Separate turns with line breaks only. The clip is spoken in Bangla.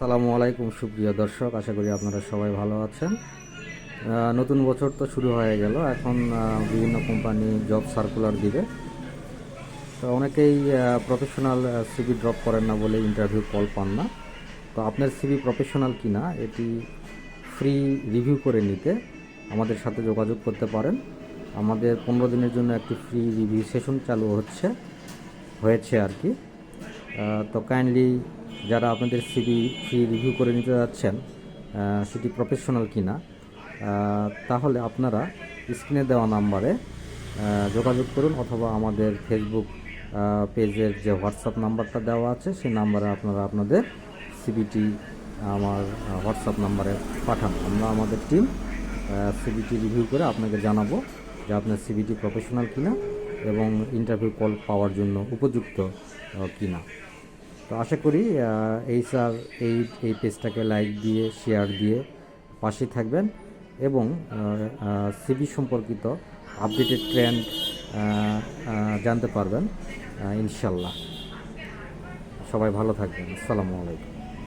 সালামু আলাইকুম, সুপ্রিয় দর্শক। আশা করি আপনারা সবাই ভালো আছেন। নতুন বছর তো শুরু হয়ে গেল। এখন বিভিন্ন কোম্পানি জব সার্কুলার দিবে। তো অনেকেই প্রফেশনাল সিবি ড্রপ করেন না বলে ইন্টারভিউ কল পান না। তো আপনার সিবি প্রফেশনাল কি না এটি ফ্রি রিভিউ করে নিতে আমাদের সাথে যোগাযোগ করতে পারেন। আমাদের পনেরো দিনের জন্য একটি ফ্রি রিভিউ সেশন চালু হচ্ছে, হয়েছে আর কি। তো কাইন্ডলি যারা আপনাদের সিবি ফ্রি রিভিউ করে নিতে যাচ্ছেন সেটি প্রফেশনাল কিনা আহ, তাহলে আপনারা স্ক্রিনে দেওয়া নাম্বারে যোগাযোগ করুন অথবা আমাদের ফেসবুক পেজের যে হোয়াটসঅ্যাপ নাম্বারটা দেওয়া আছে সেই নাম্বারে আপনারা আপনাদের সিবিটি আমার হোয়াটসঅ্যাপ নাম্বারে পাঠান। আমরা আমাদের টিম সিবিটি রিভিউ করে আপনাকে জানাব যে আপনার সিবিটি প্রফেশনাল কিনা এবং ইন্টারভিউ কল পাওয়ার জন্য উপযুক্ত কিনা। তো আশা করি এই স্যার এই এই পেজটাকে লাইক দিয়ে, শেয়ার দিয়ে পাশে থাকবেন এবং সিবি সম্পর্কিত আপডেটেড ট্রেন্ড জানতে পারবেন ইনশাল্লাহ। সবাই ভালো থাকবেন। আসসালামু আলাইকুম।